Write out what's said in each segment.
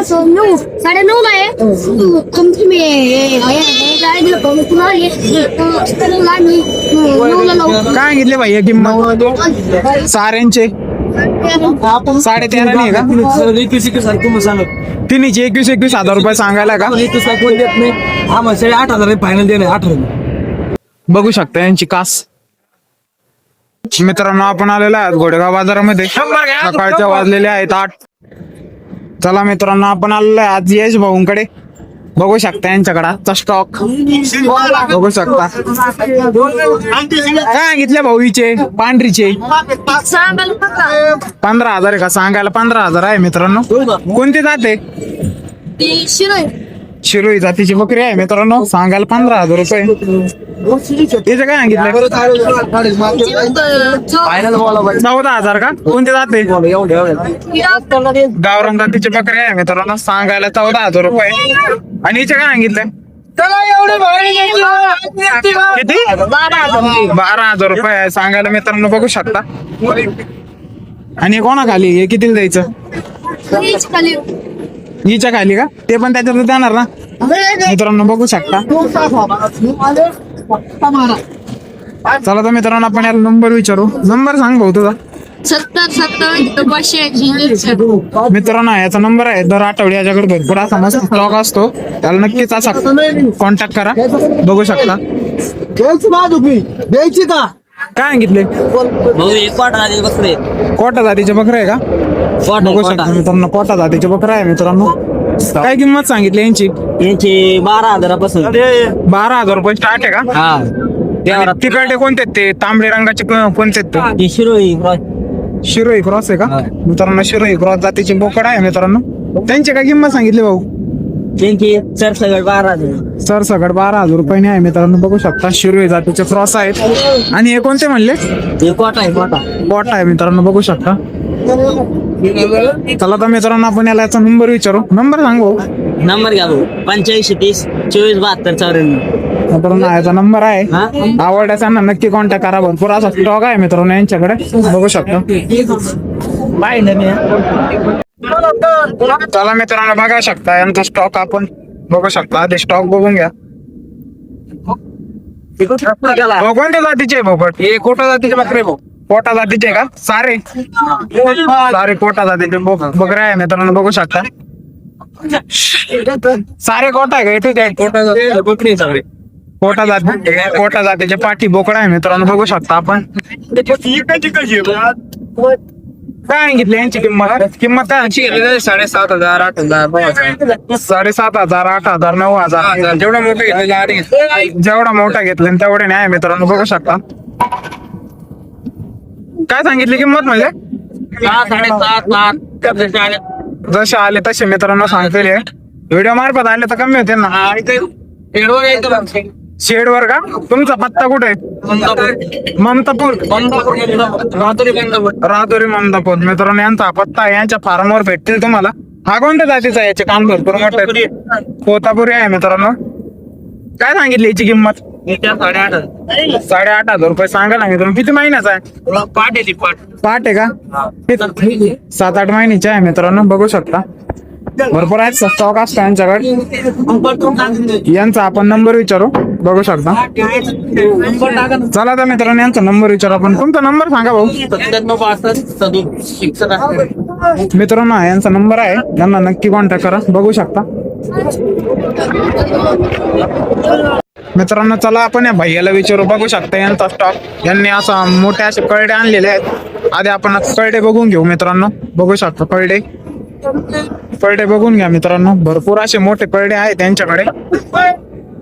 असं नऊ साडे नऊ आहे तुमची मी काय सांगितले भैया किंमत साऱ्यांचे साडे तेरा नाही का एकवीस एकवीस हजार तुम्ही सांगा तिन्हीचे एकवीस एकवीस हजार रुपये सांगायला का एकवीस कोण देत नाही आम्हाला साडे आठ हजार फायनल देणार आठ हजार बघू शकता यांची कास. मित्रांनो आपण आलेलो आहोत घोडेगाव बाजारामध्ये. सकाळच्या वाजलेले आहेत आठ. चला मित्रांनो आपण आलेलो आहे आज यश भाऊंकडे. बघू शकता यांच्याकडा स्टॉक बघू शकता. काय घेतल्या भाऊचे पांढरीचे. पंधरा हजार आहे का? सांगायला पंधरा हजार आहे मित्रांनो. कोणती जाते शिरोई जातीची बकरी आहे मित्रांनो. सांगायला पंधरा हजार रुपये. तिचं काय सांगितलं? चौदा हजार का? कोणते जाते गावरान जातीची बकरी आहे मित्रांनो. सांगायला चौदा हजार रुपये. आणि हिचे काय सांगितले? किती? बारा हजार रुपये. सांगायला मित्रांनो बघू शकता. आणि हे कोणा खाली हे कितीला द्यायचं? हिच्या खाली का? ते पण त्याच्यात देणार ना? मित्रांनो बघू शकता. चला तर मित्रांनो आपण याला नंबर विचारू. नंबर सांग भाऊ तुझा. सत्तर सत्तर पाचशे ऐंशी मित्रांनो याचा नंबर आहे. दर आठवडी याच्याकडे भरपूर असा मस्त स्टॉक असतो. त्याला नक्कीच असा कॉन्टॅक्ट करा. बघू शकता. द्यायची का? काय सांगितले? भाऊ एक कोटा जातीचे बकरे आहे का? बघू शकता मित्रांनो कोटा जातीचे बकरे आहे मित्रांनो. काय किंमत सांगितली यांची? यांचे बारा हजारापासून. बारा हजार रुपये स्टार्ट आहे का? हा. आणि तिकडे कोणते आहेत ते? तांबडे रंगाचे को- कोणते आहेत ते? ते शिरोई शिरोई क्रॉस आहे का? हा. मित्रांनो शिरोई क्रॉस जातीची बोकड आहे मित्रांनो. त्यांची काय किंमत सांगितली भाऊ? त्यांची सरसगड बारा हजार. सर सगळं बारा हजार रुपयाने आहे मित्रांनो. बघू शकता शिरोई जातीचे क्रॉस आहेत. आणि हे कोणते म्हणले? एक कोटा आहे कोटा. बॉट आहे मित्रांनो बघू शकता. चला तर मित्रांनो आपण याला याचा नंबर विचारू. नंबर सांग? नंबर घ्या भाऊ. पंच्याऐंशी तीस चोवीस बहात्तर चौऱ्याण्णव. मित्रांनो याचा नंबर आहे. हा? आवडल्यास यांना नक्की कॉन्टॅक्ट करा भरपूर असा स्टॉक आहे मित्रांनो यांच्याकडे. बघू शकता. चला मित्रांनो बघा शकता यांचा स्टॉक आपण बघू शकता. आधी स्टॉक बघून घ्या. कोणत्या जातीचे आहे भोपट हे कोटा जातीचे बकरे भाऊ. कोटा जातीचे आहे का? सारे. सारे कोटा जातीचे. बकरे आहे मित्रांनो बघू शकता. सारे कोटा आहे का? इथे काय कोटा जातीचे बकरी सगळे. कोटा जाती कोटा जातीचे पाठी बोकडा आहे मित्रांनो बघू शकता आपण. सांगितले यांची किंमत. किंमत काय? साडेसात हजार आठ हजार नऊ हजार. साडेसात हजार आठ हजार नऊ हजार. जेवढा मोठं घेतलेलं आठ जेवढा मोठा घेतला तेवढे नाही मित्रांनो बघू शकता. काय सांगितली किंमत म्हणजे? सहा साडेसात लाख. जसे आले. तसे मित्रांनो सांगतील व्हिडिओ मार्फत आले तर कमी होते ना. यायचं शेड वर का? तुमचा पत्ता कुठे आहे? ममतापूर. रात्री राहतोरी ममतापूर. मित्रांनो यांचा पत्ता आहे. यांच्या फार्मवर भेटतील तुम्हाला. हा कोणत्या जातीचा आहे? याचे काम भरपूर मोठे. पोतापुरी. आहे मित्रांनो. काय सांगितली याची किंमत? साडेआठ हजार. साडेआठ हजार रुपये सांगा ना मित्रांनो किती महिन्याचा आहे? पाठ आहे ती पाठ. पाठ आहे का? सात आठ महिन्याचे आहे मित्रांनो. बघू शकता. भरपूर आहेत. स्टॉक असतो यांच्याकडे. यांचा आपण नंबर विचारू. बघू शकता. चला तर मित्रांनो यांचा नंबर विचारू आपण. तुमचा नंबर सांगा भाऊ. मित्रांनो यांचा नंबर आहे. त्यांना नक्की कॉन्टॅक्ट करा. बघू शकता. मित्रांनो चला आपण या भैयाला विचारू. बघू शकता यांचा स्टॉक यांनी असा मोठे असे कळडे आणलेले आहेत. आधी आपण आता कळडे बघून घेऊ मित्रांनो. बघू शकता कळडे. कळडे बघून घ्या मित्रांनो. भरपूर असे मोठे कळडे आहेत त्यांच्याकडे.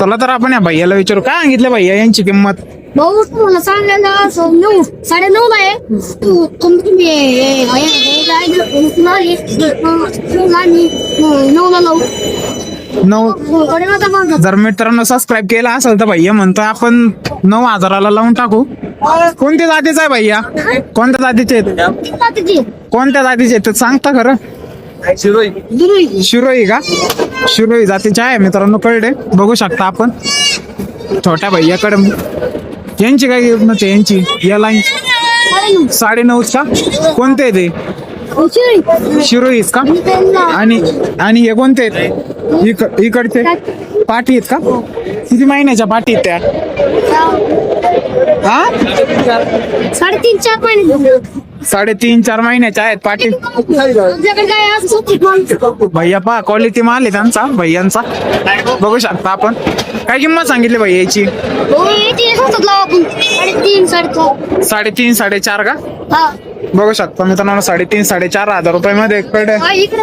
चला तर आपण या भैयाला विचारू. काय सांगितले भैया यांची किंमत? भाऊ सांगायला नऊ साडे आहे. जर मित्रांनो सबस्क्राईब केला असेल तर भैया म्हणतो आपण नऊ हजाराला लावून टाकू. कोणत्या जातीचा आहे भैया? कोणत्या जातीचे आहेत. कोणत्या जातीचे? आहेत? सांगता खरं. शिरोई. शिरोई का? शिरोई जातीचे आहे मित्रांनो कळले. बघू शकता आपण. छोट्या भैयाकडे. यांची काय किंमत आहे? यांची. या लाईन साडे नऊ. का? कोणते आहे ते. शिरोईच का? आणि आणि हे कोणते इक- इकडचे. पाठी आहेत का? किती महिन्याच्या पाठी आहेत त्या? हा? साडेतीन चार महिने. साडेतीन चार महिन्याच्या आहेत असं भैया पा क्वालिटी माल आहे त्यांचा भैयांचा. बघू शकता आपण. काय किंमत सांगितली भैया याची? हो साडेतीन साडेचार. का? बघू शकता मित्रांनो साडेतीन साडेचार हजार रुपये मध्ये कडे हा, इकडे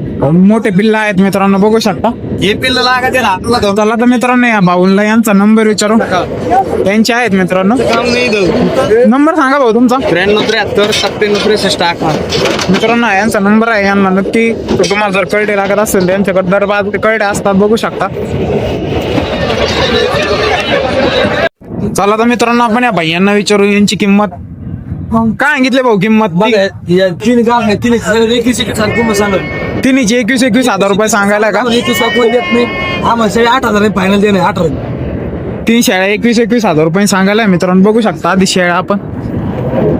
मोठे पिल्ला आहेत मित्रांनो बघू शकता. हे पिल्ल लागायचे चला तर मित्रांनो या भाऊला यांचा नंबर विचारू. त्यांचे आहेत मित्रांनो. नंबर सांगा भाऊ तुमचा. त्र्याण्णव त्र्याहत्तर सत्त्याण्णव त्रेसष्ट अकरा. मित्रांनो यांचा नंबर आहे यांना नक्की तुम्हाला जर कळडे लागत असेल तर यांच्याकडे दरबार कळडे असतात बघू शकता. चला तर मित्रांनो आपण या भैयांना विचारू यांची किंमत. काय सांगितले भाऊ किंमत? बघा या तीन गाव आहे तीन हजार किंमत सांगत. तिन्हीची एकवीस एकवीस हजार रुपये सांगायला का? एकवीस कोण देत नाही? आम्हाला सगळे आठ हजार फायनल देणे आठ हजार तीन शेळ्या एकवीस एकवीस हजार रुपये सांगायला मित्रांनो. बघू शकता आधी शेळ्या आपण.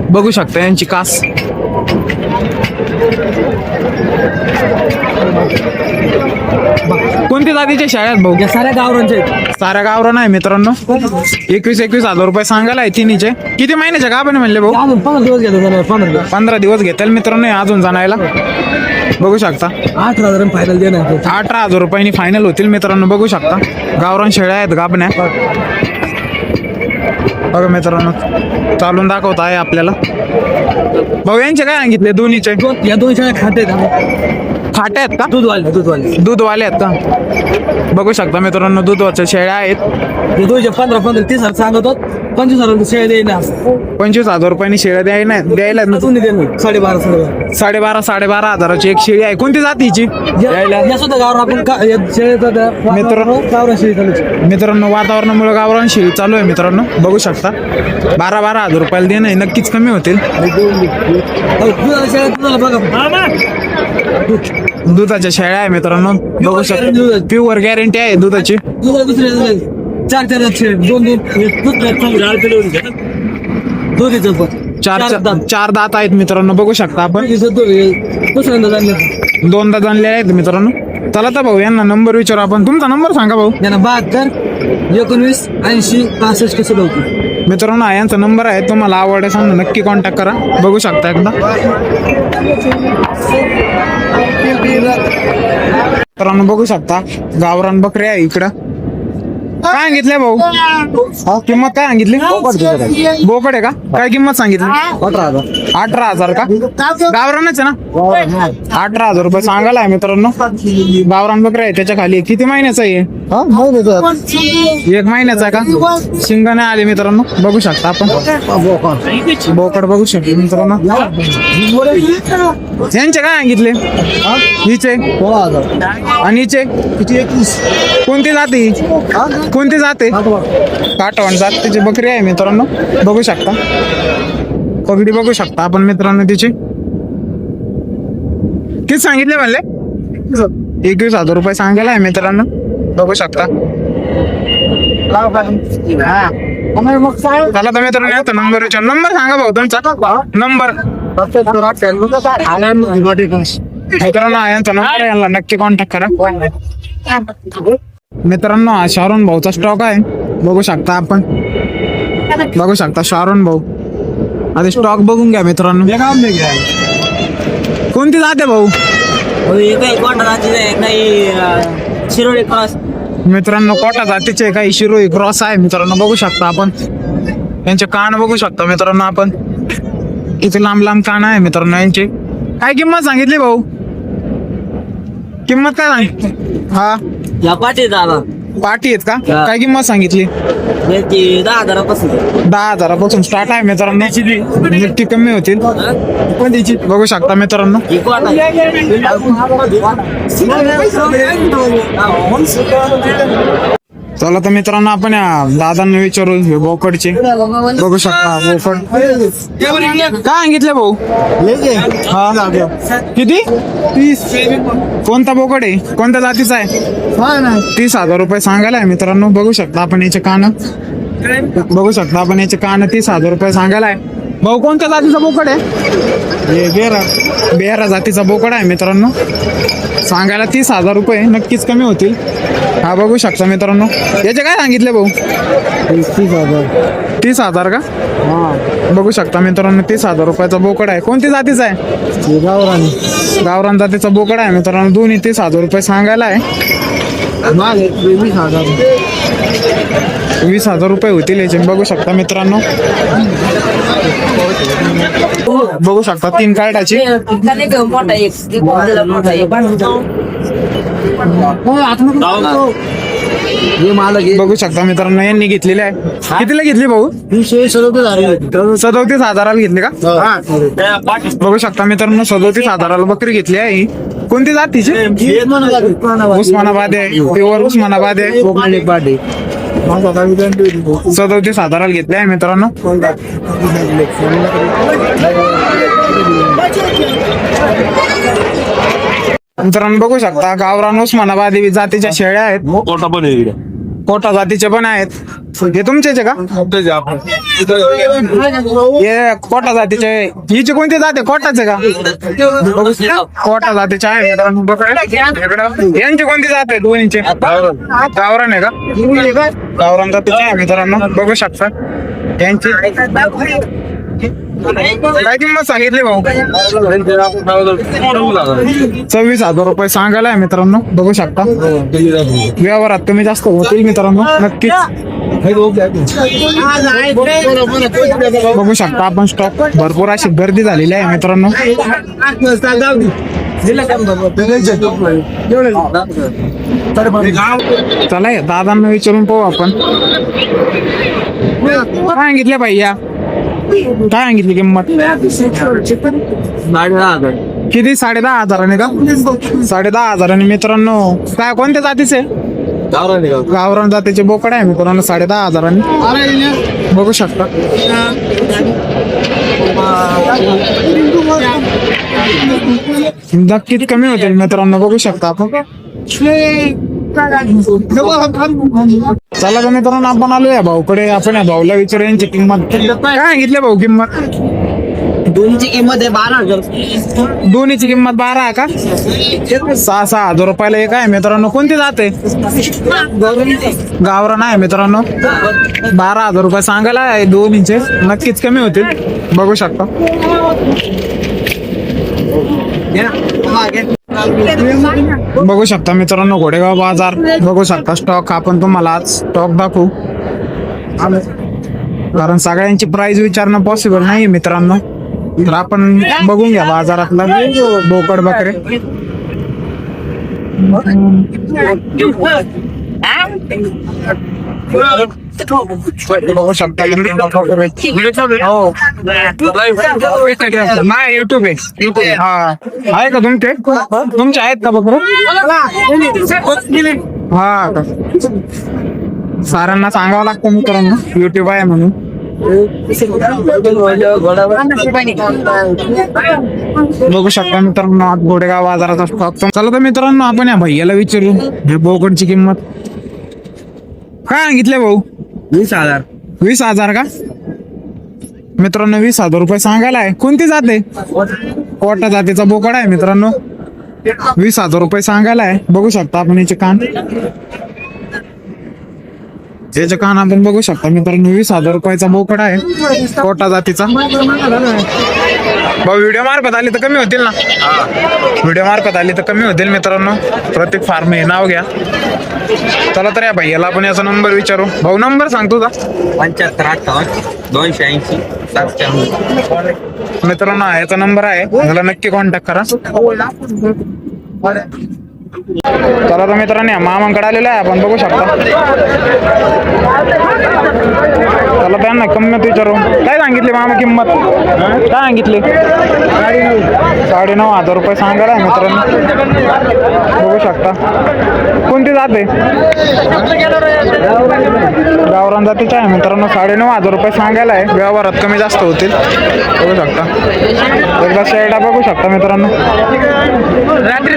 बघू शकता यांची कास. कोणती जातीच्या शेळ्या आहेत भाऊ? या साऱ्या गावरांचे आहेत. साऱ्या गावरा नाही मित्रांनो. एकवीस एकवीस हजार रुपये सांगायला आहे तिन्हीचे किती महिन्याच्या का पण म्हणले भाऊ? अजून पंधरा दिवस घेतो पंधरा दिवस. पंधरा दिवस घेतील मित्रांनो हे अजून जाणायला. बघू शकता. आठ हजार फायनल देणे अठरा हजार रुपयांनी फायनल होतील मित्रांनो बघू शकता. गावरान शेळ्या आहेत गाबण्या. बघा मित्रांनो चालून दाखवत आहे आपल्याला. भाऊ यांचे काय सांगितले दोन्हीचे? दोन या दोन शाळा खाते खाटे आहेत का? दूध वाले दूध वाले दूधवाले आहेत का? बघू शकता मित्रांनो दूधवाच्या शेळ्या आहेत. हे दोनशे पंधरा पंधरा तीस हजार सांगत होत पंचवीस हजार शेळ्या देईना पंचवीस हजार रुपयानी शेळ्या द्यायला द्यायला अजून देणार. साडेबारा साडेबारा. साडेबारा साडेबारा हजाराची एक शेळी आहे. कोणती जातीची या या सुद्धा गावर आपण का- या शेळ्याचा मित्र- गावरा शेळी चालू मित्रांनो वातावरणामुळे गावरान शेळी चालू आहे मित्रांनो. बघू शकता. बारा बारा हजार रुपयाला देणं आहे, नक्कीच कमी होतील. दुधाला शेळ्या दुधाला बघा? दुधाच्या शेळ्या आहे मित्रांनो. बघू शकता. प्युअर गॅरंटी आहे दुधाची. चार चार दोन दोन. चार चार दात. चार दात आहेत मित्रांनो. बघू शकता आपण. दोनदा जाणले आहेत मित्रांनो. चला तर भाऊ यांना नंबर विचारू आपण. तुमचा नंबर सांगा भाऊ. यांना बहात्तर एकोणवीस ऐंशी पासष्ट कसं होती मित्रांनो हा यांचा नंबर आहे. तुम्हाला आवड आहे नक्की कॉन्टॅक्ट करा. बघू शकता एकदा. मित्रांनो बघू शकता. गावरान बकरी आहे इकडं. काय सांगितलंय भाऊ? हा, किंमत काय सांगितली? बोकड आहे का? काय किंमत सांगितली? अठरा हजार अठरा हजार का? गावरानच आहे ना? अठरा हजार रुपये सांगायला आहे मित्रांनो. गावरान बकरी आहे त्याच्याखाली. किती महिन्याचा आहे एक महिन्याचा आहे का? शिंगाने आले मित्रांनो. बघू शकता आपण. बोकड बघू शकतो मित्रांनो. यांचे काय सांगितले? हिचे. आणि हिचे? किती एकवीस. कोणती जाती कोणती जाते काटवण. जातीची बकरी आहे मित्रांनो. बघू शकता. पगडी बघू शकता आपण मित्रांनो तिची. किती सांगितले म्हणले? एकवीस हजार रुपये सांगायला आहे मित्रांनो. बघू शकता. चला तर मित्रांनो नंबर विचार नंबर सांगा भाऊ तुमचा. नंबर मित्रांनो हा यांचा नंबर आहे यांना नक्की कॉन्टॅक्ट करा. मित्रांनो हा शारून भाऊचा स्टॉक आहे. बघू शकता आपण. बघू शकता शारून भाऊ. आधी स्टॉक बघून घ्या मित्रांनो. कोणती जाते भाऊ? शिरोडी क्रॉस मित्रांनो कोटा जातीचे काही शिरोई क्रॉस आहे मित्रांनो. बघू शकता आपण. यांचे कान बघू शकता मित्रांनो आपण. इथे लांब लांब कान आहे मित्रांनो यांचे. काय किंमत सांगितली भाऊ? किंमत काय सांगितली हा? या पाठी दादा. पाठी आहेत का? हा. काय किंमत सांगितली? याची दहा हजारापासून. दहा हजारापासून स्टार्ट आहे मित्रांनो. नक्की कमी होतील. बघू शकता मित्रांनो. ही. चला तर मित्रांनो आपण या दादांना विचारू हे बोकडचे. बघू शकता बोकड. काय सांगितलं भाऊ? हा. किती? तीस कोणता बोकड आहे? कोणत्या जातीचा आहे? तीस हजार रुपये सांगायला आहे मित्रांनो बघू शकता आपण याचे कान. बघू शकता आपण याचे कान तीस हजार रुपये सांगायला आहे भाऊ कोणत्या जातीचा बोकड आहे? बेरा. बेरा जातीचा बोकड आहे मित्रांनो. सांगायला तीस हजार रुपये नक्कीच कमी होतील. हा बघू शकता मित्रांनो. याचे काय सांगितले भाऊ? तीस हजार. तीस हजार का? बघू शकता मित्रांनो तीस हजार रुपयाचा बोकड आहे. कोणती जातीचा आहे? गावरान. गावरान जातीचा बोकड आहे मित्रांनो. दोन्ही तीस हजार रुपये सांगायला आहे. वीस हजार. वीस हजार रुपये होतील याचे. बघू शकता मित्रांनो. बघू शकता तीन कार्डाची. बघू शकता मित्रांनो यांनी घेतलेली आहे. कितीला घेतली भाऊ? सदोतीस हजाराला घेतली का? बघू शकता मित्रांनो सदोतीस हजाराला बकरी घेतली आहे कोणती जातीची उस्मानाबाद आहे. प्युअर उस्मानाबाद आहे. सदोतीस हजाराला घेतली आहे मित्रांनो. मित्रांनो बघू शकता गावरान उस्मानाबाद जातीच्या शेळ्या आहेत. कोटा पण. कोटा जातीचे पण आहेत. हे तुमचेच आहे का? हे कोटा जातीचे हिची कोणती जाते कोटाचे का? कोटा जातीचे आहे मित्रांनो यांची कोणती जाते दोन्हीचे? गावरान आहे का? गावरान जातीचे आहे मित्रांनो. बघू शकता. यांची काय किंमत सांगितली भाऊ. सव्वीस हजार रुपये सांगायला आहे मित्रांनो. बघू शकता. व्यवहारात कमी जास्त होतील मित्रांनो. नक्कीच. बघू शकता आपण स्टॉक भरपूर अशी गर्दी झालेली आहे मित्रांनो. चला या दादांना विचारून पाहू आपण. सांगितलं पाहिजे काय सांगितली किंमत? किती? साडे दहा हजाराने का? साडे दहा हजाराने मित्रांनो काय कोणत्या जातीचे? गावरान जातीचे बोकड आहे मित्रांनो साडे दहा हजारांनी. बघू शकता. नक्कीच कमी होतील मित्रांनो बघू शकता आपण. चला तर मित्रांनो आपण आलो या भाऊकडे. आपण या भाऊला विचारू यांची किंमत. काय सांगितले भाऊ किंमत? दोनची किंमत आहे बारा हजार. दोन्हीची किंमत बारा आहे का? सहा सहा हजार रुपयाला एक आहे मित्रांनो. कोणती जाते गावरान आहे मित्रांनो. बारा हजार रुपये सांगायला आहे दोन्हीचे. नक्कीच कमी होतील. बघू शकता. बघू शकता मित्रांनो घोडेगाव बाजार बघू शकता स्टॉक आपण तुम्हाला आज स्टॉक दाखवू. कारण सगळ्यांची प्राइस विचारणं पॉसिबल नाही मित्रांनो. तर आपण बघून घ्या बाजारातला बोकड बकरे. बघू शकता नाही युट्यूब आहे हा आहे का तुमचे तुमचे आहेत का बकरे हा का सारांना सांगावं लागतं मित्रांनो युट्यूब आहे म्हणून बघू शकता मित्रांनो आज घोडेगाव बाजाराचा स्टॉक चला तर मित्रांनो आपण या भैयाला विचारू. हे बोकडची किंमत. काय सांगितले भाऊ? वीस हजार. वीस हजार का? मित्रांनो वीस हजार रुपये सांगायला आहे कोणती जाते कोटा जातीचा बोकड आहे मित्रांनो. वीस हजार रुपये सांगायला आहे बघू शकता आपण याचे कान. याचे कान आपण बघू शकता मित्रांनो. वीस हजार रुपयाचा बोकड आहे कोटा जातीचा. भाऊ व्हिडिओ मार्फत आली तर कमी होतील ना? व्हिडिओ मार्फत आली तर कमी होतील मित्रांनो. प्रत्येक फार्म हे नाव घ्या. चला तर या भैयाला आपण याचा नंबर विचारू. भाऊ नंबर सांगतो का पंच्याहत्तर अठ्ठावन्न दोनशे ऐंशी सातशे मित्रांनो हा याचा नंबर आहे. मला नक्की कॉन्टॅक्ट करा. चला तर मित्रांनो या मामांकडे आलेलो आहे. आपण बघू शकता. त्यांना किंमत विचारू काय सांगितली मामा किंमत? काय सांगितली? साडे नऊ हजार रुपये सांगायला आहे मित्रांनो. बघू शकता. कोणती जाते गावरान जातीच्या आहे मित्रांनो. साडे नऊ हजार रुपये सांगायला आहे. व्यवहारात कमी जास्त होतील. बघू शकता. एकदा शेरडा बघू शकता मित्रांनो. रात्री